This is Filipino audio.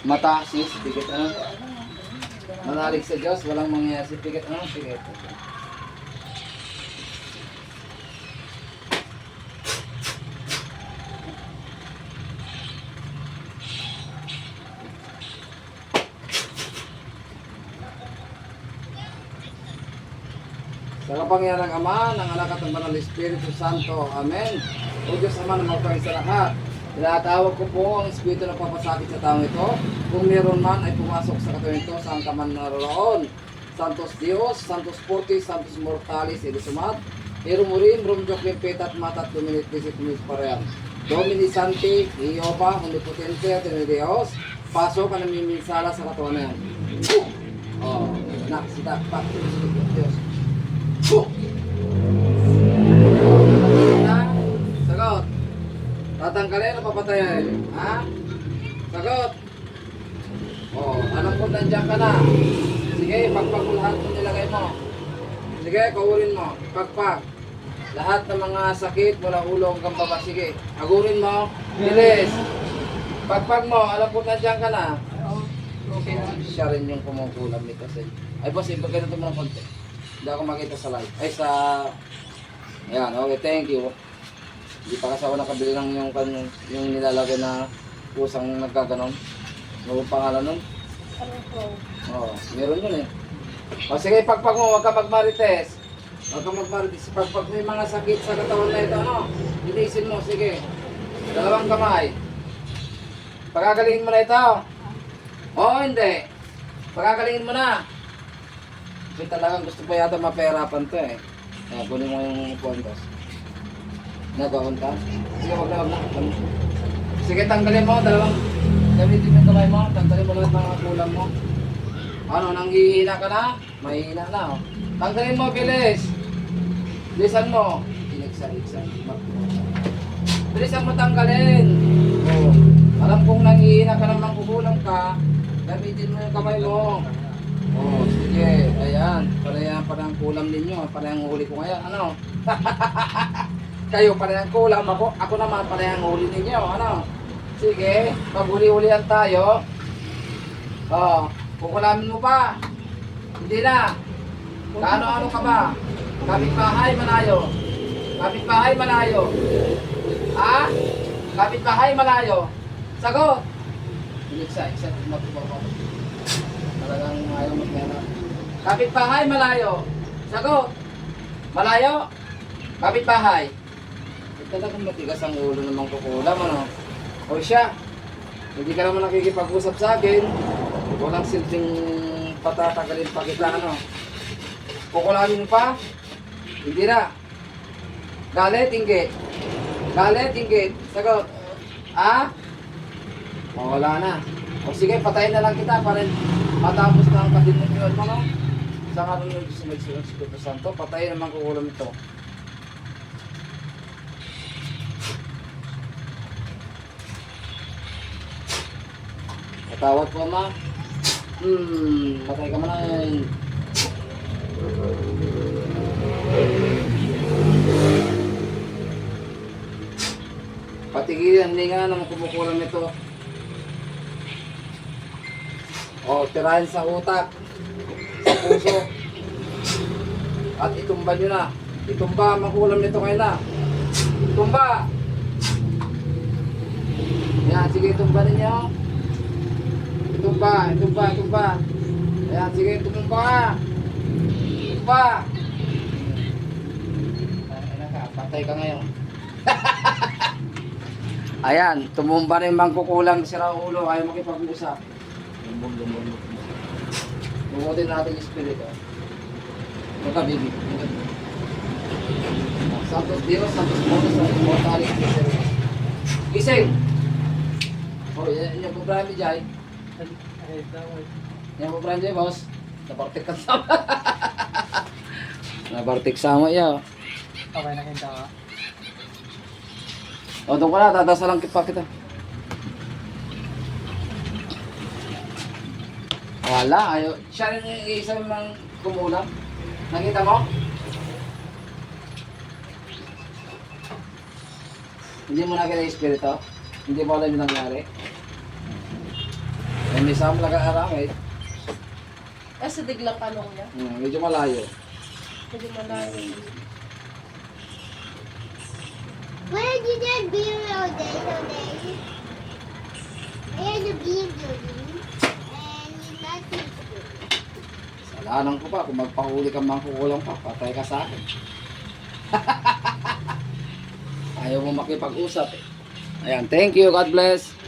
Mata, sis, pikit ano? Manalig sa Diyos, walang mangyayari si pikit ano? Pikit. Sa kapangyarihan ng Ama, ng Anak at ng Banal na Espiritu Santo. Amen. O Diyos Ama na magpangin sa lahat. Tinatawag ko po ang Espiritu na papasakit sa taong ito. Kung meron man ay pumasok sa katawan ito, saan ka man naroon. Santos Dios, Santos Fortis, Santos Mortalis, Elisumat, Irumurim, Rumjok, Limpetat, Matat, Dominit, Visit, Miss Parean. Domini Santi, Iopa, Omnipotente, Tene Dios, pasok ka na miminsala sa katawan na yan. Oh, nak, sidak, pak, Diyos. Nandiyan ka na. Sige, pagpag mo lahat kung nilagay mo. Sige, kaurin mo. Pagpag. Lahat ng mga sakit mula ulo hanggang baba. Sige, agurin mo. Bilis. Pagpag mo, alam ko nandiyan ka na. Okay. Siya rin yung kumukulam nito sa Ay, boss, ibig ganito mo ng konti. Hindi ako makita sa live. Ay, sa... Ayan, okay, thank you. Hindi pa kasi ako nakabili ng yung, yung, yung nilalagay na pusang nagkaganon. Ano ang pangalan nun? Oo, meron yun eh. O sige, pagpag mo, huwag ka magmarites. Huwag ka magmarites. Pagpag may mga sakit sa katawan na ito, ano? Inisin mo, sige. Dalawang kamay. Pagagalingin mo na ito. Oo, hindi. Pagagalingin mo na. Kasi talagang gusto pa yata mapahirapan to eh. Kaya kunin mo yung pontos. Nagawin ka? Sige, wag na, wag na. Sige, tanggalin mo. Dalawang gamitin yung kamay mo. Tanggalin mo lahat mga kulang mo. Ano, nanghihina ka na? Mahihina na, oh. Tanggalin mo, bilis. Bilisan mo. Iligsa-ligsa. Bilisan mo tanggalin. Oh. Alam kong nanghihina ka naman kukulang ka. Gamitin mo yung kamay mo. Oh, sige. Ayan. Parehang parang kulam ninyo. Parehang huli ko ngayon. Ano? Kayo parehang kulam. Ako, ako naman parehang huli ninyo. Ano? Sige. Paghuli-hulihan tayo. Oh, kukulamin mo pa. Hindi na. Kaano-ano ka ba? Kapit-bahay, malayo. Kapit-bahay, malayo. Ha? Kapit-bahay, malayo. Sagot. Iligsa, isa, magpapapa. Talagang ayaw magmera. Kapit-bahay, malayo. Sagot. Malayo. Kapit-bahay. Talagang matigas ang ulo ng mga kukulam, ano? O siya, hindi ka naman nakikipag-usap sa akin. Walang silbing patatagalin pa kita, ano? Kukulamin pa? Hindi na. Galit, inggit. Galit, inggit. Sagot. Ah? O, wala na. O sige, patayin na lang kita para matapos na ang kadimonyon mo, no? Sa ng Espiritu Santo, patayin naman kukulam ito. Patawad po, ma. Hmm, patay ka man ay. Patigilin, hindi nga naman kumukulang nito. O, tirahin sa utak, sa puso. At itumba nyo na. Itumba, makulam nito ngayon na. Tumba! Yan, sige, tumba ninyo. Itumba, itumba, itumba. Ayan, sige, tumumba ka. Tumba! Patay ka ngayon. Ayan, tumumba na yung mangkukulang si Raulo, ayaw makipag-usap. Lumbong, lumbong. Bumutin natin yung espiritu. Magka, baby. Magka. Santos Dios, Santos Monos, Santos Mortalis, Gising. Gising! Oh, yan yung programa Jai. Yan po Jai, boss. Nabartik ka sama. Nabartik sama, ya. Okay na kinta ka. O, doon ka na, tatasalang kita kita. Wala, ayaw. Siya rin yung isa mang kumulang. Nakita mo? Hindi mo nakita yung espiritu? Hindi mo alam yung nangyari? May sama lang aramid. Ah, sa diglang kanong niya. Hmm, medyo malayo. Medyo malayo. Where did that video day today? Had a video and it's not. Salanan ko pa, kung magpahuli ka mangkukulang pa, patay ka sa akin. Ayaw mo makipag-usap eh. Ayan, thank you, God bless.